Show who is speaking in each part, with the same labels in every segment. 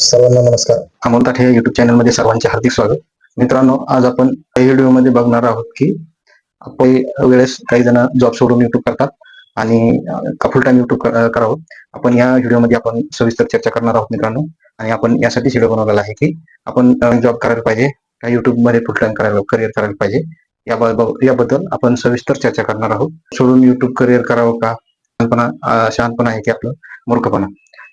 Speaker 1: सर्वांना नमस्कार.
Speaker 2: अमोल ताठे युट्यूब चॅनलमध्ये सर्वांचे हार्दिक स्वागत. मित्रांनो आज आपण व्हिडिओमध्ये बघणार आहोत की आपण वेळेस काही जण जॉब सोडून युट्यूब करतात आणि फुल टाइम युट्यूब करावं. आपण या व्हिडिओमध्ये आपण सविस्तर चर्चा करणार आहोत मित्रांनो. आणि आपण यासाठीच व्हिडिओ बनवलेला आहे की आपण जॉब करायला पाहिजे का युट्यूबमध्ये फुल टाइम करायला करिअर करायला पाहिजे. याबाबत याबद्दल आपण सविस्तर चर्चा करणार आहोत. सोडून युट्यूब करिअर करावं का? शहाणपणा शहाणपणा आहे की आपलं मूर्खपणा?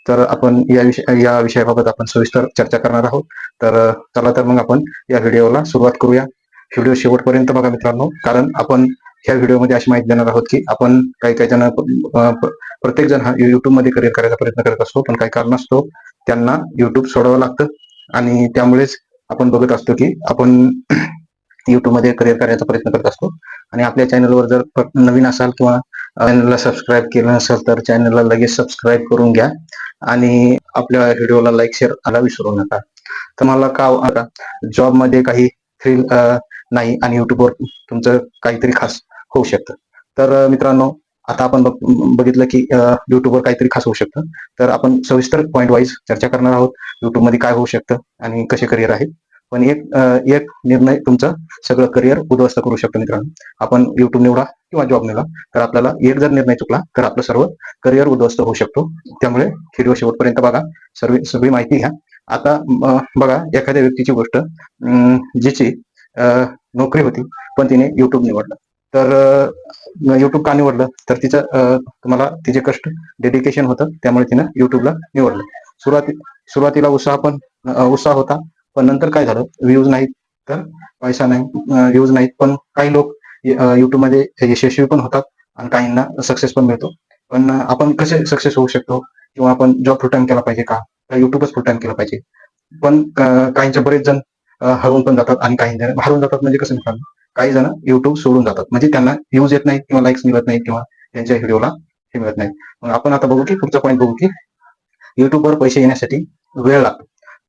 Speaker 2: तर आपण या विषय या विषयाबाबत आपण सविस्तर चर्चा करणार आहोत. तर चला तर मग आपण या व्हिडिओला सुरुवात करूया. व्हिडिओ शेवटपर्यंत बघा मित्रांनो कारण आपण ह्या व्हिडिओमध्ये अशी माहिती देणार आहोत की आपण काही काही जण प्रत्येक जण हा युट्यूबमध्ये करिअर करायचा प्रयत्न करत असतो पण काही कारण असतो त्यांना युट्यूब सोडावं लागतं आणि त्यामुळेच आपण बघत असतो की आपण युट्यूबमध्ये करिअर करायचा प्रयत्न करत असतो. आणि आपल्या चॅनलवर जर नवीन असाल किंवा चॅनलला सबस्क्राईब केलं नसेल तर चॅनलला लगेच सबस्क्राईब करून घ्या. आणि आपल्या व्हिडिओला लाईक शेअर आला विसरू नका. तर मला का हो- जॉबमध्ये काही थ्रिल नाही आणि युट्यूबवर तुमचं काहीतरी खास होऊ शकतं. तर मित्रांनो आता आपण बघ- बघितलं की युट्यूबवर काहीतरी खास होऊ शकतं. तर आपण सविस्तर पॉईंट वाईज चर्चा करणार आहोत. युट्यूबमध्ये काय होऊ शकतं आणि कसे करिअर आहे पण एक एक निर्णय तुमचं सगळं करिअर उद्ध्वस्त करू शकतो मित्रांनो. आपण युट्यूब निवडा किंवा जॉब निवडा. तर आपल्याला एक जर निर्णय चुकला तर आपलं सर्व करिअर उद्ध्वस्त होऊ शकतो. त्यामुळे व्हिडिओ शेवटपर्यंत बघा. सर्व सगळी माहिती घ्या. आता बघा एखाद्या व्यक्तीची गोष्ट जिची नोकरी होती पण तिने युट्यूब निवडलं. तर युट्यूब का निवडलं? तर तिचं तुम्हाला तिचे कष्ट डेडिकेशन होतं. त्यामुळे तिनं युट्यूबला निवडलं. सुरुवाती सुरुवातीला उत्साह पण उत्साह होता. पण नंतर काय झालं? व्ह्यूज नाहीत तर पैसा नाही. व्ह्यूज नाहीत. पण काही लोक युट्यूबमध्ये यशस्वी पण होतात आणि काहींना सक्सेस पण मिळतो. पण आपण कसे सक्सेस होऊ शकतो? किंवा आपण जॉब फुल टाइम केला पाहिजे का? युट्यूबच फुल टाइम केला पाहिजे. पण काहींच्या काहींचे बरेच जण हरवून पण जातात आणि काही जण हरवून जातात म्हणजे कसं मित्रांनो? काही जण युट्यूब सोडून जातात. म्हणजे त्यांना व्ह्यूज येत नाही किंवा लाईक्स मिळत नाही किंवा त्यांच्या व्हिडिओला हे मिळत नाही मग आपण आता बघू की पुढचा पॉईंट बघू की युट्यूबवर पैसे येण्यासाठी वेळ लागतो.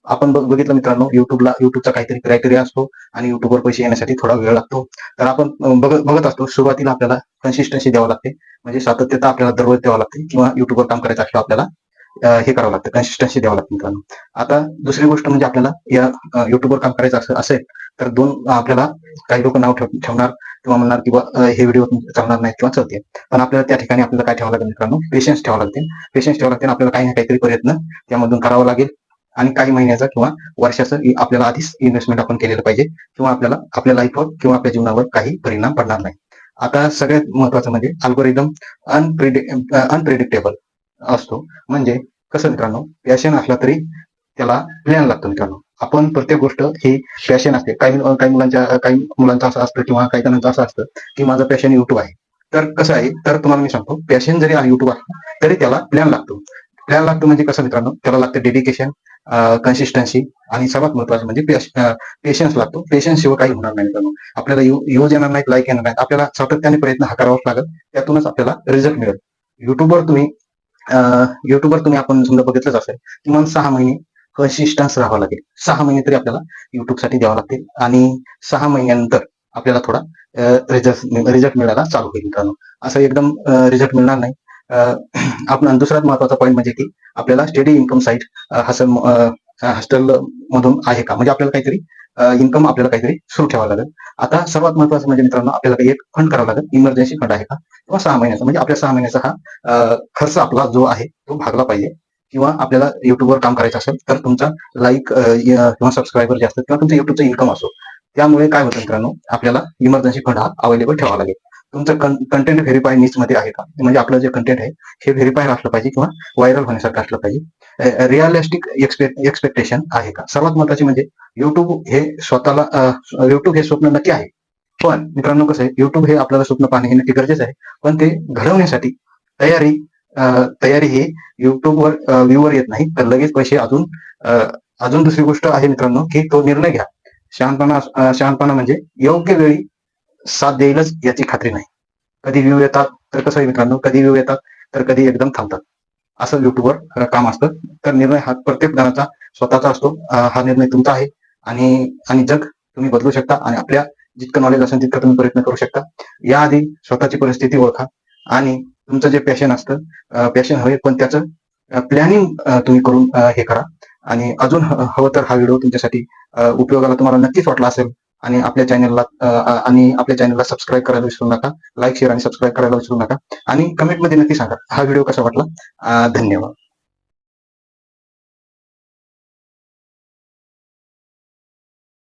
Speaker 2: आपण बघ- बघितलं मित्रांनो युट्यूबला युट्यूबचा काहीतरी क्रायटेरिया असतो आणि युट्यूबवर पैसे येण्यासाठी थोडा वेळ लागतो. तर आपण बघत बघत असतो सुरुवातीला आपल्याला कन्सिस्टन्सी द्यावं लागते. म्हणजे सातत्यता आपल्याला दररोज द्यावं लागते किंवा युट्यूबवर काम करायचं असलं आपल्याला हे करावं लागतं कन्सिस्टन्सी द्यावं लागतं मित्रांनो. आता दुसरी गोष्ट म्हणजे आपल्याला या युट्यूबवर काम करायचं असं असेल तर दोन आपल्याला काही लोक नाव ठेवणार किंवा म्हणणार किंवा हे व्हिडिओ चालणार नाही किंवा चालते पण आपल्याला त्या ठिकाणी आपल्याला काय ठेवावं लागेल मित्रांनो? पेशन्स ठेवावं लागते पेशन्स ठेवावं लागते आणि आपल्याला काही ना काहीतरी प्रयत्न त्यामधून करावा लागेल. आणि काही महिन्याचा किंवा वर्षाचं आपल्याला आधीच इन्व्हेस्टमेंट आपण केलेलं पाहिजे किंवा आपल्याला आपल्या लाईफवर किंवा आपल्या जीवनावर काही परिणाम पडणार नाही. आता सगळ्यात महत्वाचं म्हणजे अल्गोरिदम अनप्रिडिक्टेबल असतो. म्हणजे कसं मित्रांनो पॅशन असला तरी त्याला प्लॅन लागतो मित्रांनो. आपण प्रत्येक गोष्ट ही पॅशन असते. काही काही मुलांच्या काही मुलांचं असं असतं किंवा काही जणांचं असं असतं की माझं पॅशन युट्यूब आहे. तर कसं आहे? तर तुम्हाला मी सांगतो पॅशन जरी युट्यूब असला तरी त्याला प्लॅन लागतो. प्लॅन लागतो म्हणजे कसं मित्रांनो? त्याला लागतं डेडिकेशन कन्सिस्टन्सी आणि सर्वात महत्वाचं म्हणजे पेशन्स लागतो. पेशन्स शिवाय काही होणार नाही मित्रांनो. आपल्याला यूज येणार नाहीत लाईक येणार नाहीत. आपल्याला सातत्याने प्रयत्न हा करावाच लागेल. त्यातूनच आपल्याला रिझल्ट मिळेल. युट्यूबवर तुम्ही युट्यूबवर तुम्ही आपण समजा बघितलंच असेल किमान सहा महिने कन्सिस्टन्स राहावं लागेल. सहा महिने तरी आपल्याला युट्यूबसाठी द्यावं लागतील आणि सहा महिन्यानंतर आपल्याला थोडा रिझल्ट रिझल्ट मिळायला चालू होईल मित्रांनो. असं एकदम रिझल्ट मिळणार नाही. आपण दुसरा महत्त्वाचा पॉईंट म्हणजे की आपल्याला steady income side hustle hostel मधून आहे का? म्हणजे आपल्याला काहीतरी इन्कम आपल्याला काहीतरी सुरू ठेवावं लागेल. आता सर्वात महत्वाचं म्हणजे मित्रांनो आपल्याला एक फंड करावा लागेल. इमर्जन्सी फंड आहे का? किंवा सहा महिन्याचा. म्हणजे आपल्या सहा महिन्याचा हा खर्च आपला जो आहे तो भागला पाहिजे. किंवा आपल्याला युट्यूबवर काम करायचं असेल तर तुमचा लाईक किंवा सबस्क्रायबर जास्त किंवा तुमचं युट्यूबचं इन्कम असो. त्यामुळे काय होतं मित्रांनो आपल्याला इमर्जन्सी फंड हा अवेलेबल ठेवावा लागेल. तुमचं कंटेंट व्हेरीफाय नीच मध्ये आहे का? म्हणजे आपलं जे कंटेंट आहे हे व्हेरीफाय असलं पाहिजे किंवा व्हायरल होण्यासारखं असलं पाहिजे. रिअलिस्टिक एक्सपेक्टेशन आहे का? सर्वात महत्त्वाचे म्हणजे युट्यूब हे स्वतःला युट्यूब हे स्वप्न नक्की आहे. पण मित्रांनो कसं आहे युट्यूब हे आपल्याला स्वप्न पाहणे हे नक्की गरजेचं आहे. पण ते घडवण्यासाठी तयारी तयारी ही युट्यूबवर व्ह्यूवर येत नाही. तर लगेच पैसे अजून अजून दुसरी गोष्ट आहे मित्रांनो की तो निर्णय घ्या. शहाणपणा शहाणपणा म्हणजे योग्य वेळी साथ देईलच याची खात्री नाही. कधी व्ह्यू येतात तर कसं आहे मित्रांनो? कधी व्ह्यू येतात तर कधी एकदम थांबतात. असं युट्यूबवर काम असतं. तर निर्णय हा प्रत्येक जणाचा स्वतःचा असतो. हा निर्णय तुमचा आहे. आणि आणि जग तुम्ही बदलू शकता आणि आपल्या जितकं नॉलेज असेल तितकं तुम्ही प्रयत्न करू शकता. याआधी स्वतःची परिस्थिती ओळखा आणि तुमचं जे पॅशन असतं पॅशन हवे पण त्याचं प्लॅनिंग तुम्ही करून हे करा. आणि अजून हवं तर हा व्हिडिओ तुमच्यासाठी उपयोगाला तुम्हाला नक्कीच वाटला असेल आणि आपल्या चॅनलला आणि आपल्या चॅनलला सबस्क्राईब करायला विसरू नका. लाईक शेअर आणि सबस्क्राईब करायला विसरू नका. आणि कमेंटमध्ये नक्की सांगा हा व्हिडिओ कसा वाटला? धन्यवाद.